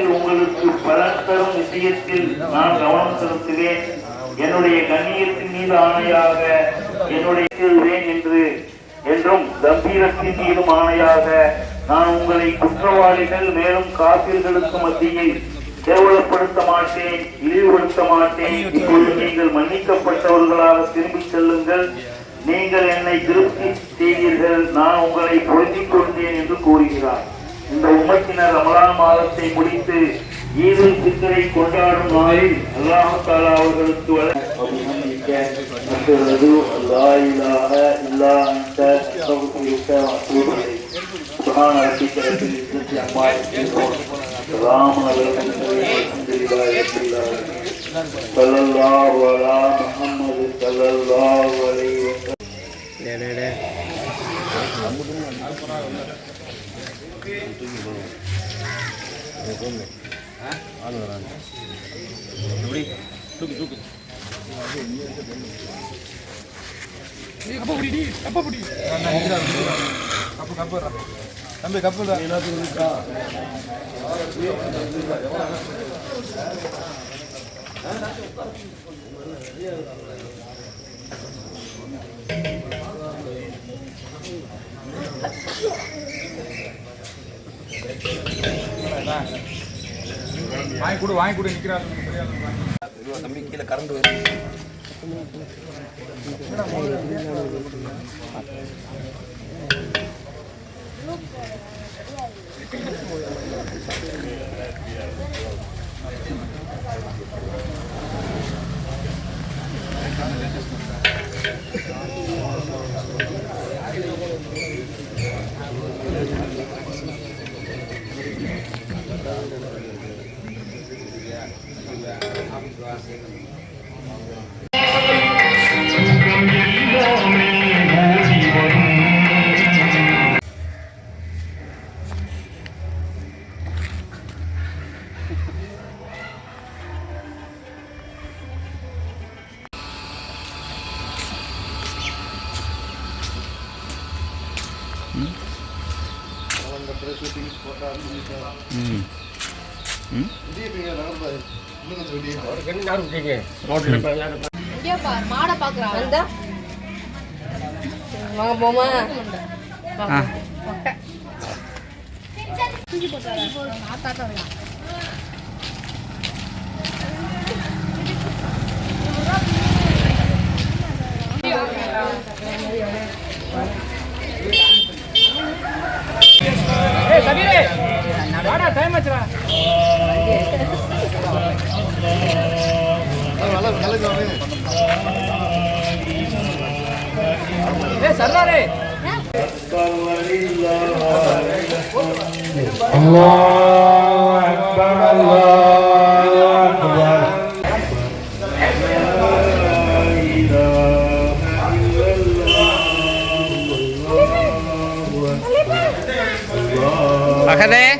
வாழ்வில் உங்களுக்கு பலன் தரும் விஷயத்தில் நான் கவனம் செலுத்துவேன். என்னுடைய கண்ணியத்தின் மீது ஆணையாக என்னுடைய என்று என்றும் கம்பீரத்தின் மீதும் ஆணையாக நான் உங்களை குற்றவாளிகள் மேலும் காப்பீர்களுக்கு மத்தியில் கேவலப்படுத்த மாட்டேன் இழிவுபடுத்த மாட்டேன். இப்பொழுது நீங்கள் மன்னிக்கப்பட்டவர்களாக திரும்பிச் செல்லுங்கள். நீங்கள் என்னை திருப்தி செய்தீர்கள் நான் உங்களை பொருந்திக் கொண்டேன் என்று கூறுகிறார். இந்த உம்மத்தினர் ரமலான் மாதத்தை முடித்து ஈதுல் பித்தரை கொண்டாடும் நாளில் அல்லாஹ் தாலா அவர்களுக்கு வழ ஆள் வராங்க எப்படி தூக்கு தூக்கு கப்ப பிடி கப்ப பிடி கப்பு கப்பு தம்பி கப்பு தான் எல்லாத்துக்கும் வாங்கி கொடு வாங்கி கொடு நிக்கிறாங்க தம்பி கீழே கரண்ட் வருது மாடை பாக்குறான் வந்தா வாங்க போமா Allah Allah Makan deh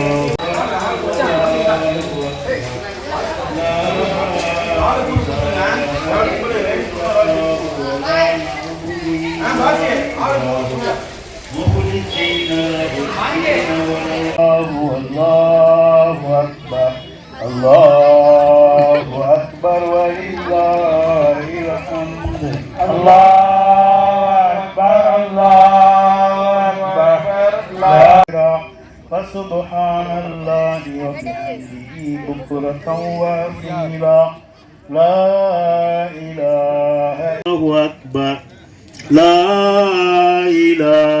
الله الله أكبر الله أكبر ولله الحمد الله أكبر الله أكبر لا فسبحان الله وبحمده بكرة وأصيلا لا إله الله أكبر لا إله إلا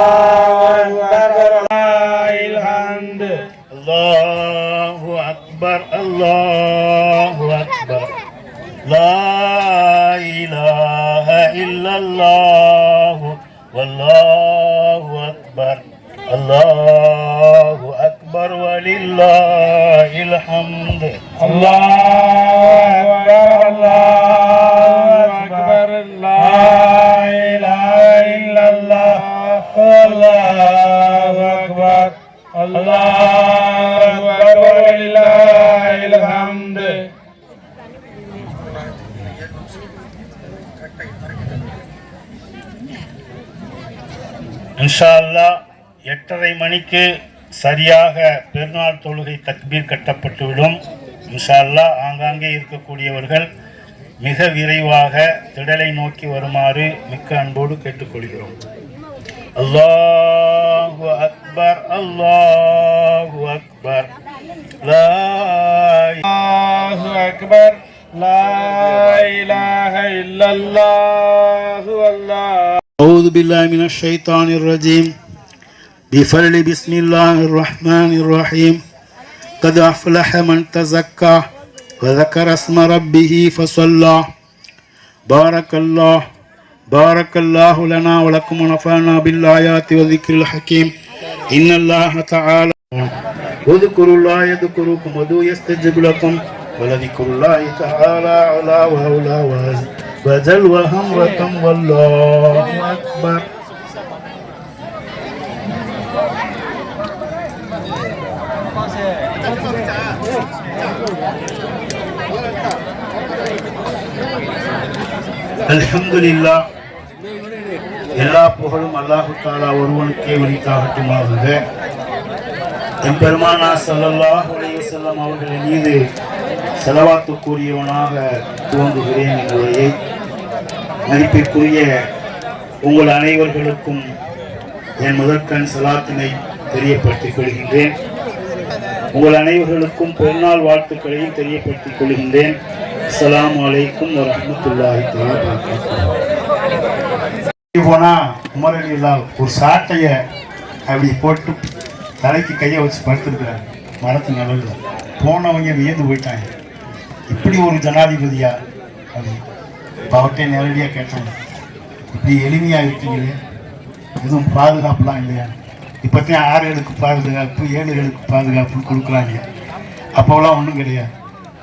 الله أكبر. لا إله إلا الله. والله أكبر. الله أكبر ولله الحمد. الله أكبر. الله أكبر. لا إله إلا الله. الله أكبر. الله இன்ஷா அல்லா எட்டரை மணிக்கு சரியாக பெருநாள் தொழுகை தக்பீர் கட்டப்பட்டுவிடும். இன்ஷா ஆங்காங்கே இருக்கக்கூடியவர்கள் மிக விரைவாக திடலை நோக்கி வருமாறு மிக்க அன்போடு கேட்டுக்கொள்கிறோம். அல்லாஹு அக்பர் அல்லாஹு அக்பர். லாஹு அக்பர். லாஹ் இல்லல்லாஹு அல்லாஹ். أعوذ بالله من الشيطان الرجيم. بفضل بسم الله الرحمن الرحيم. قد أفلح من تزكى وذكر اسم ربه فصلى. بارك الله بارك الله لنا ولكم ونفعنا بالآيات والذكر الحكيم. إن الله تعالى اذكروا الله يذكركم ودو يستجب لكم ولذكر الله تعالى على وأولى வஜல் வகம் ரத்தம் வல்லோ அக்பர் அல்ஹம்துலில்லா எல்லா புகழும் அல்லாஹு தாலா ஒருவனுக்கே உரித்தாகட்டுமாக எம்பெருமானா சல்லல்லாஹ் செல்லம் அவர்களின் மீது செலவாத்து கூறியவனாக துவங்குகிறேன் என் மதிப்பிற்குரிய உங்கள் அனைவர்களுக்கும் என் முதற்கண் சலாத்தினை தெரியப்படுத்திக் கொள்கின்றேன். உங்கள் அனைவர்களுக்கும் பெருநாள் வாழ்த்துக்களையும் தெரியப்படுத்திக் கொள்கின்றேன். அஸ்லாம் அலைக்கும் வரமத்துல்லாஹி தஆலா போனா ஒரு சாட்டைய அப்படி போட்டு தலைக்கு கையை வச்சு படுத்திருக்கிறாங்க மரத்து நிழல்ல. போனவங்க வியந்து போயிட்டாங்க. இப்படி ஒரு ஜனாதிபதியா? அப்படி. இப்போ அவர்கிட்ட நேரடியாக கேட்டாங்க இப்படி எளிமையாக இருக்கீங்க எதுவும் பாதுகாப்புலாம் இல்லையா? இப்போத்தையும் ஆறுகளுக்கு பாதுகாப்பு ஏழுகளுக்கு பாதுகாப்புன்னு கொடுக்குறாங்க. அப்போலாம் ஒன்றும் கிடையாது.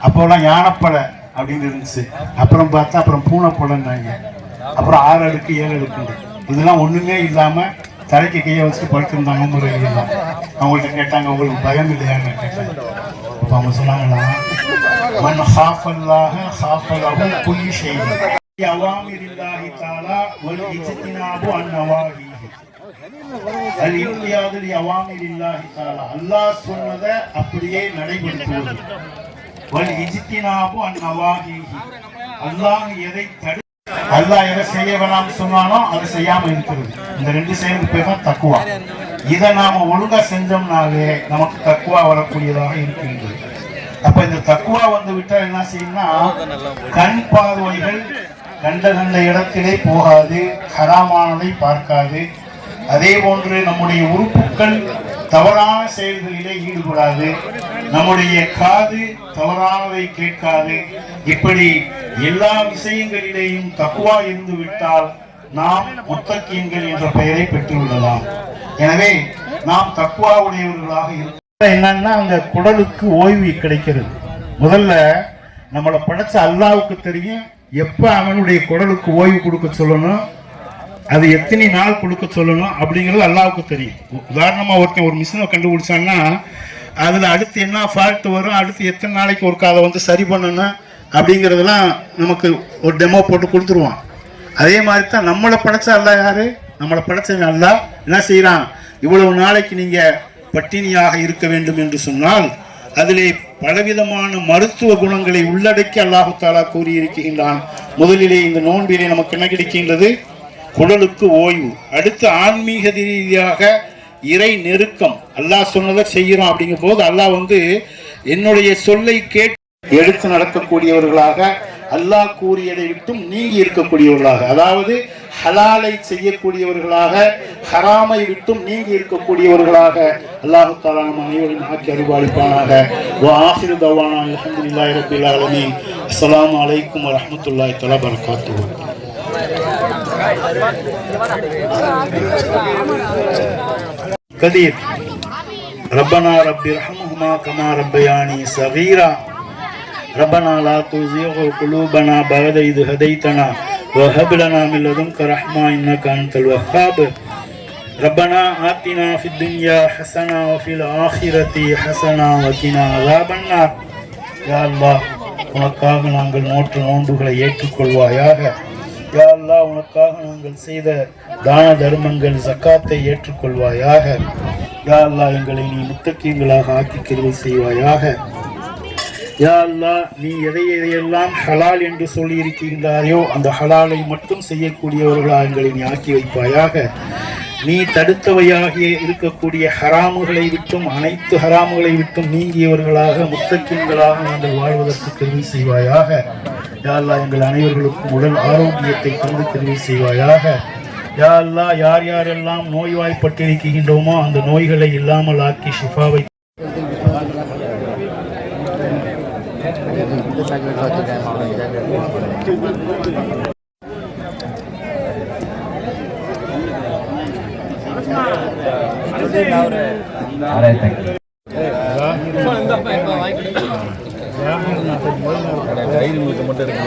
அப்போலாம் யானைப்படை அப்படின்னு இருந்துச்சு. அப்புறம் பார்த்தா அப்புறம் பூனைப்படைன்றாங்க. அப்புறம் ஆறு அடுக்கு ஏழு அடுக்கு இதெல்லாம் ஒன்றுமே இல்லாமல் தலைக்கு கையை வச்சுட்டு படுத்திருந்தாங்க முறையில் தான் அவங்கள்ட்ட கேட்டாங்க உங்களுக்கு பயம் இல்லையான்னு கேட்டாங்க அப்போ அவங்க சொன்னாங்களா ஹாஃபல்லாக அல்லாஹ் சொன்னதை அப்படியே நடைபெறுவது வல் இஜ்தினாபு அன் நவாஹிஹி அல்லாஹ் எதை தடு அல்லாஹ் எதை செய்ய வேணாம்னு சொன்னானோ அதை செய்யாம இருக்கிறது. இந்த ரெண்டு செயலுக்கு பேர் தான் தக்குவா. இதை நாம ஒழுங்கா செஞ்சோம்னாலே நமக்கு தக்குவா வரக்கூடியதாக இருக்கின்றது. அப்ப இந்த தக்குவா வந்து விட்டா என்ன செய்யும்னா கண் பார்வைகள் கண்ட கண்ட இடத்திலே போகாது ஹராமானதை பார்க்காது. அதே போன்று நம்முடைய உறுப்புகள் தவறான செயல்களிலே ஈடுபடாது. நம்முடைய காது தவறானதை கேட்காது. இப்படி எல்லா விஷயங்களிலேயும் தக்குவா இருந்து விட்டால் நாம் முத்தக்கியங்கள் என்ற பெயரை பெற்றுவிடலாம். எனவே நாம் தக்குவா உடையவர்களாக இருக்க என்னன்னா அந்த குடலுக்கு ஓய்வு கிடைக்கிறது. முதல்ல நம்மளை படைச்ச அல்லாவுக்கு தெரியும். எப்ப அவனுடைய குடலுக்கு ஓய்வு கொடுக்க சொல்லணும்? அது எத்தனை நாள் கொடுக்க சொல்லணும் அப்படிங்கிறது அல்லாவுக்கு தெரியும். உதாரணமாக உதாரணமா ஒருத்தன் ஒரு மிஷினை கண்டுபிடிச்சான்னா அதுல அடுத்து என்ன ஃபால்ட் வரும் அடுத்து எத்தனை நாளைக்கு ஒருக்கா அதை வந்து சரி பண்ணணும் அப்படிங்கிறதெல்லாம் நமக்கு ஒரு டெமோ போட்டு கொடுத்துருவான். அதே மாதிரி தான் நம்மளை படைச்ச அல்லா யாரு? நம்மளை படைச்ச அல்லா என்ன செய்கிறான் இவ்வளவு நாளைக்கு நீங்கள் பட்டினியாக இருக்க வேண்டும் என்று சொன்னால் அதிலே பலவிதமான மருத்துவ குணங்களை உள்ளடக்கி அல்லாஹு தாலா கூறியிருக்கின்றான். முதலிலே இந்த நோன்பிலே நமக்கு என்ன கிடைக்கின்றது? குடலுக்கு ஓய்வு. அடுத்து ஆன்மீக ரீதியாக இறை நெருக்கம். அல்லாஹ் சொன்னதை செய்கிறோம் அப்படிங்கும் போது அல்லாஹ் வந்து என்னுடைய சொல்லை கேட்டு எடுத்து நடக்கக்கூடியவர்களாக அல்லாஹ் கூறியதை விட்டும் நீங்கி இருக்கக்கூடியவர்களாக அதாவது ஹலாலை செய்யக்கூடியவர்களாக ஹராமை விட்டும் நீங்கி இருக்கக்கூடியவர்களாக அல்லாஹு தாலா நம் அனைவரும் ஆக்கி அருபாளிப்பானாக ஆசிர் தவானா அலமதுல்லாஹி ரபில் அலமி அஸ்லாம் வலைக்கம் வரமத்துல்லாஹி தலா பரகாத்து கதீர். ரப்பனா ரப்பி ரஹமுஹுமா கமா ரப்பயானி சகீரா. ربنا لا تزغ قلوبنا بعد إذ هديتنا وهب لنا من لدنك رحمة إنك أنت الوهاب ربنا آتنا في الدنيا حسنة وفي الآخرة حسنة وقنا عذاب النار يا الله உனக்காக நாங்கள் நோற்று நோன்புகளை ஏற்றுக்கொள்வாயாக யா அல்லாஹ் உனக்காக நாங்கள் செய்த தான தர்மங்கள் ஜக்காத்தை ஏற்றுக்கொள்வாயாக யா அல்லாஹ் எங்களை நீ முத்தக்கீங்களாக ஆக்கி கிருவை செய்வாயாக யா நீ எதை எதையெல்லாம் ஹலால் என்று சொல்லியிருக்கின்றாயோ அந்த ஹலாலை மட்டும் செய்யக்கூடியவர்களாக எங்களை நீ ஆக்கி வைப்பாயாக. நீ தடுத்தவையாகிய இருக்கக்கூடிய ஹராமுகளை விட்டும் அனைத்து ஹராமுகளை விட்டும் நீங்கியவர்களாக முத்தக்கின்களாக நாங்கள் வாழ்வதற்கு தெரிவு செய்வாயாக. யா எங்கள் அனைவர்களுக்கும் உடல் ஆரோக்கியத்தை தந்து தெரிவு செய்வாயாக. யா அல்லாஹ் யார் யாரெல்லாம் நோய்வாய்ப்பட்டிருக்கின்றோமோ அந்த நோய்களை இல்லாமல் ஆக்கி ஷிஃபாவை இந்த சாக்லேட் வச்சுருக்கேன் மாவுளை சாக்லேட் மட்டும் இருக்கு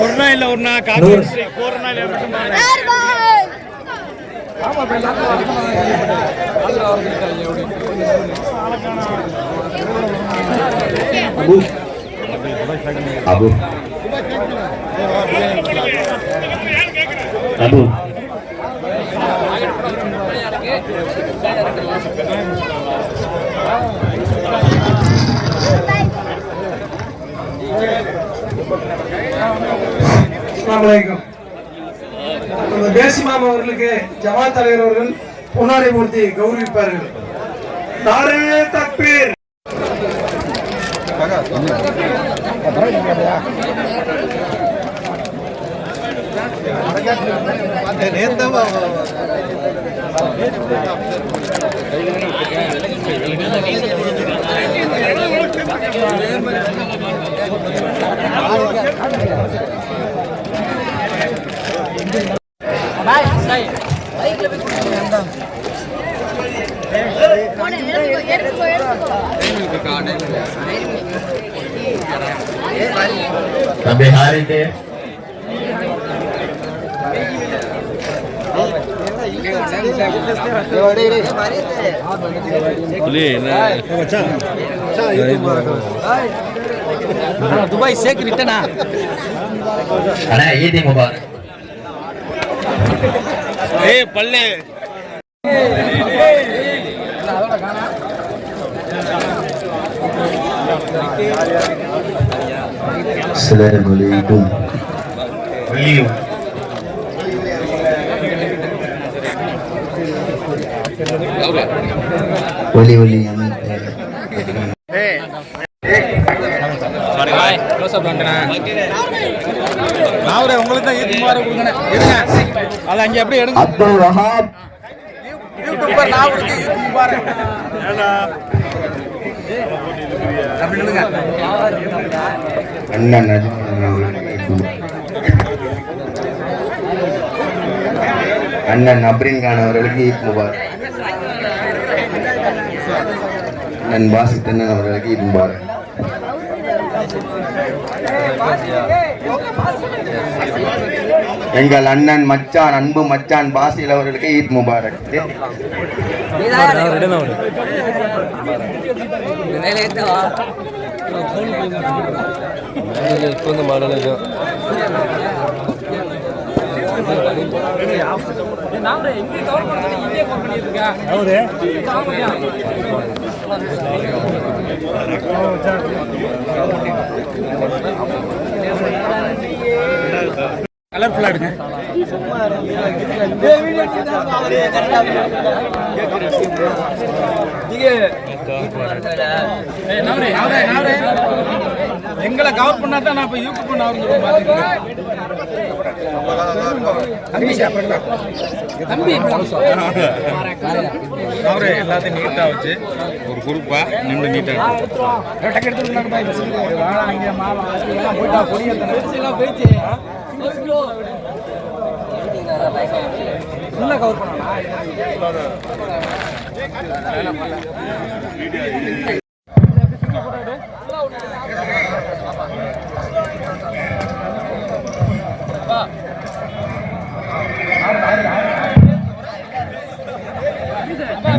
ஒரு நாள் இல்ல ஒரு நாள் காப்பி ஒரு நாள் அபு. அபு. அஸ்ஸலாமலைக்கும் நம்ம அவர்களுக்கு ஜமாத் தலைவர் அவர்கள் பொன்னாடை மூர்த்தி கௌரவிப்பார்கள். நாரே தக்பீர். તમે આ રીતે ખુલે துபாய் சேக் ரிட்டனா அண்ணா ஈதி முபாரக் ஏய் பல்லு السلام عليكم வெளியும் ولي ولي أمين நாவரே உங்களுக்கு தான் ஈத் முபாரக் கொடுங்க எடுங்க அது அங்கே அப்படியே எடுங்க. அப்துல் வஹாப் யூடியூபர் நாவருக்கு ஈத் முபாரக் அண்ணன் அண்ணன் அப்ரின் கான் அவர்களுக்கு ஈத் முபாரக் அண்ணன் பாசித்தண்ணன் அவர்களுக்கு ஈத் முபாரக் எங்கள் அண்ணன் மச்சான் அன்பு மச்சான் பாசில் அவர்களுக்கு ஈத் முபாரக். கலர்ஃபுல்லாக ஏய், நவரே, நவரே, நவரே. எங்களை கவர் பண்ணா தான் நான் இப்போ யூக்கு பண்ண ஆரம்பிச்சிருக்கேன் பார்த்துக்கிறேன் தம்பி அவரே எல்லாத்தையும் நீட்டா வச்சு ஒரு குரூப்பா நின்று நீட்டா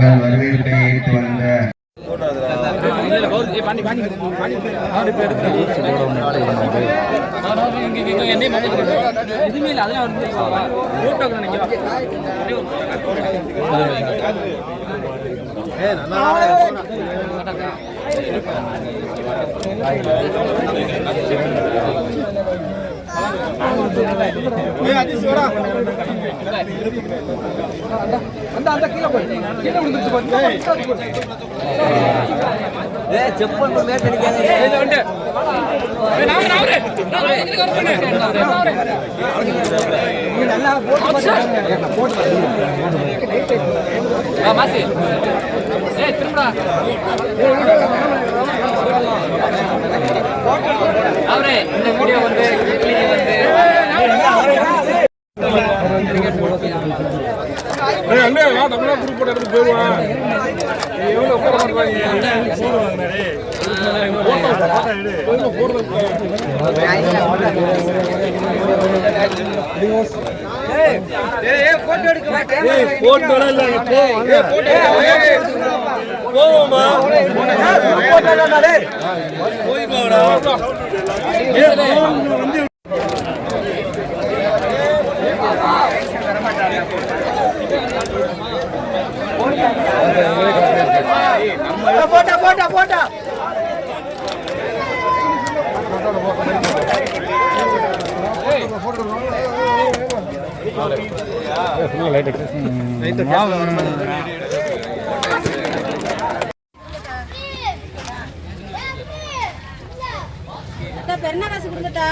எங்கள் வரவேற்பை ஏற்று வந்த செப்பல் மேட் நல்லா போட்டு திரும்ப போவோமா போய் போட்டா போட்டா போட்டா. பெருனா காசு கொடுத்துட்டா